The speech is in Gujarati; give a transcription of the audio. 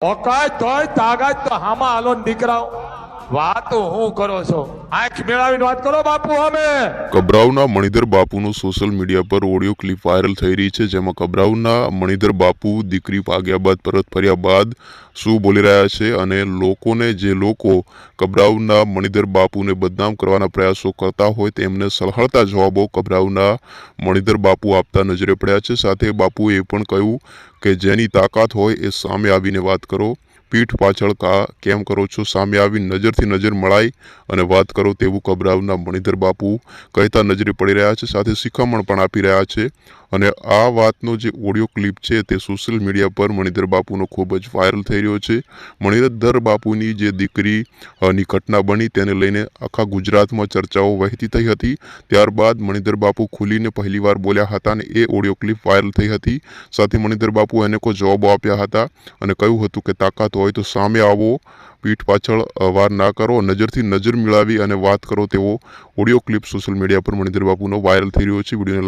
ઓકાય તોય તાકાત તો હામાં હાલો દીકરાઓ. વાતો હું કરો છો? આંખ મેળાવીને વાત કરો બાપુ અમે. કબરાઉના મણિધર બાપુનો સોશિયલ મીડિયા પર ઓડિયો ક્લિપ વાયરલ થઈ રહી છે, જેમાં કબરાઉના મણિધર બાપુ દીકરી ભાગ્યા બાદ, પરત ફર્યા બાદ શું બોલી રહ્યા છે અને લોકોને જે લોકો કબરાઉના મણિધર બાપુને બદનામ કરવાના પ્રયાસો કરતા હોય તેમને સળહળતા જવાબો કબરાઉના મણિધર બાપુ આપતા નજરે પડ્યા છે. સાથે બાપુએ એ પણ કહ્યું કે જેની તાકાત હોય એ સામે આવીને વાત કરો. પીઠ પાછળ કા કેમ કરો છો? સામે આવી નજરથી નજર મળાય અને વાત કરો તેવું કબરાવના મણિધર બાપુ કહેતા નજરે પડી રહ્યા છે, સાથે શિખામણ પણ આપી રહ્યા છે. અને આ વાતનો જે ઓડિયો ક્લિપ છે તે સોશિયલ મીડિયા પર મણિધર બાપુનો ખૂબ જ વાયરલ થઈ રહ્યો છે. મણિધર બાપુની જે દીકરીની ઘટના બની તેને લઈને આખા ગુજરાતમાં ચર્ચાઓ વહેતી થઈ હતી. ત્યારબાદ મણિધર બાપુ ખુલીને પહેલીવાર બોલ્યા હતા અને એ ઓડિયો ક્લિપ વાયરલ થઈ હતી. સાથે મણિધર બાપુ એને કોઈ જવાબો આપ્યા હતા અને કહ્યું હતું કે તાકાત હોય તો સામે આવો, પીઠ પાછળ વાર ના કરો, નજરથી નજર મિલાવી અને વાત કરો તેવો ઓડિયો ક્લિપ સોશિયલ મીડિયા પર મણિધર બાપુનો વાયરલ થઈ રહ્યો છે. વિડીયોને